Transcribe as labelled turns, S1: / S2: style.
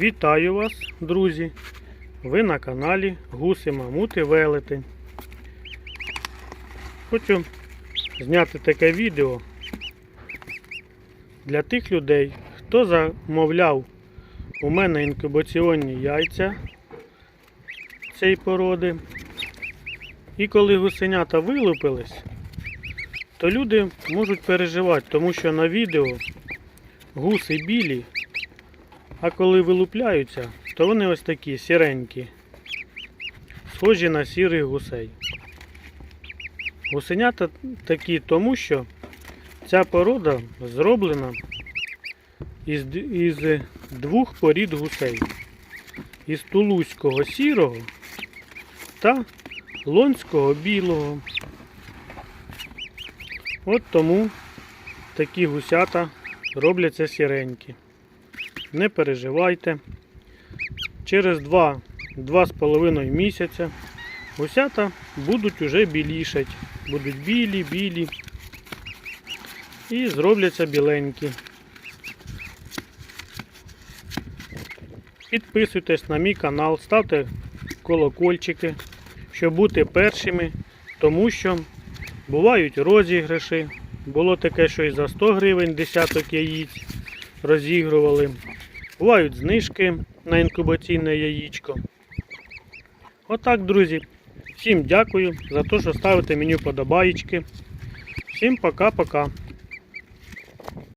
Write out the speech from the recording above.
S1: Вітаю вас, друзі! Ви на каналі Гуси Мамути Велетень. Хочу зняти таке відео для тих людей, хто замовляв у мене інкубаційні яйця цієї породи. І коли гусенята вилупились, то люди можуть переживати, тому що на відео гуси білі, а коли вилупляються, то вони ось такі сіренькі, схожі на сірих гусей. Гусенята такі тому, що ця порода зроблена із, із двох порід гусей. Із тулузького сірого та лонського білого. От тому такі гусята робляться сіренькі. Не переживайте. Через 2-2,5 місяця гусята будуть уже білішать. Будуть білі, білі і зробляться біленькі. Підписуйтесь на мій канал, ставте колокольчики, щоб бути першими, тому що бувають розіграші. Було таке, що і за 100 гривень десяток яїць розігрували. Бувають знижки на інкубаційне яєчко. Отак, друзі. Всім дякую за те, що ставите мені вподобаєчки. Всім пока-пока.